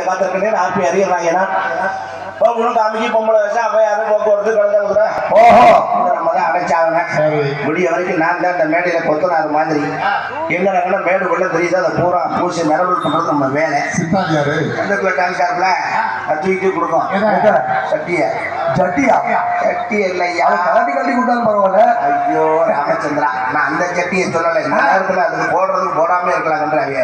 காத்திருக்கேன் RB அறியறாங்க. ஏன்னா இப்போ உனக்கு பொம்பளை வச்சா அவன் யாரும் போக்குவரத்து கலந்து விடுற ஓஹோ. சரி. முடிய வரைக்கும் நான் தான் இந்த மேடையில கொத்தனார் மாதிரி. எங்க மேடு உள்ள தெரியுது? அதை பூரா பூசி நிறவு பண்றது நம்ம வேலை. அந்த டான்ஸ்காரப்ல தூக்கி கொடுக்கும்? சட்டிய. ஜட்டியா சட்டி இல்லையா கலட்டி கட்டி கொடுத்தாலும் பரவாயில்ல. ஐயோ ராமச்சந்திரா நான் அந்த சட்டியை சொல்லலை. நேரத்தில் அதுக்கு போடுறதுக்கு போடாம இருக்கலாம்ன்றாங்க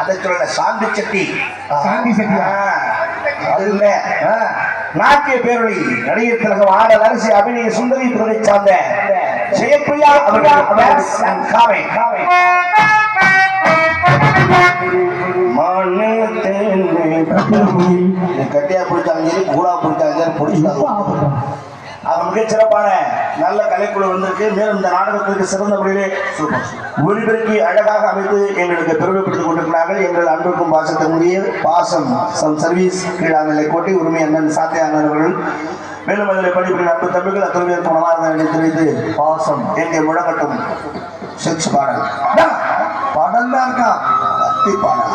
அதை சொல்லலை. சாந்தி சட்டி. சாந்தி சட்டியா? ஆ, அது இல்ல ஆ, நாட்டிய பேரொழி நடிகர் திலகம் ஆடல் அரசி அபிநய சுந்தரி துறை சார்ந்த ஜெயப்பிரியா அவர்கள் கட்டியா பிடிச்சாங்க சரி கூடா பிடிச்சாங்க சரி பிடிச்சாங்க. அது மிகச்சிறப்பான நல்ல கலைக்குழு வந்திருக்கு. மேலும் இந்த நாடகத்திற்கு சிறந்த முறையிலே ஒளிபெருக்கி அழகாக அமைத்து எங்களுக்கு பெருமைப்படுத்திக் கொண்டிருக்கிறார்கள். எங்கள் அன்புக்கும் பாசத்திற்குரிய பாசம் சம் சர்வீஸ் கீழாநிலை கோட்டை உரிமை அண்ணன் சாத்திய அண்ணன் அவர்கள். மேலும் அதில் படிப்புகள் அன்பு தமிழ்கள் அத்தனை பேர் மனமார்ந்த தெரிவித்து பாசம் எங்கே முழங்கட்டும் செக்ஸ் பாடல். பாடல் தான் இருக்கா? பாடல்.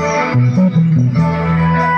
Thank you.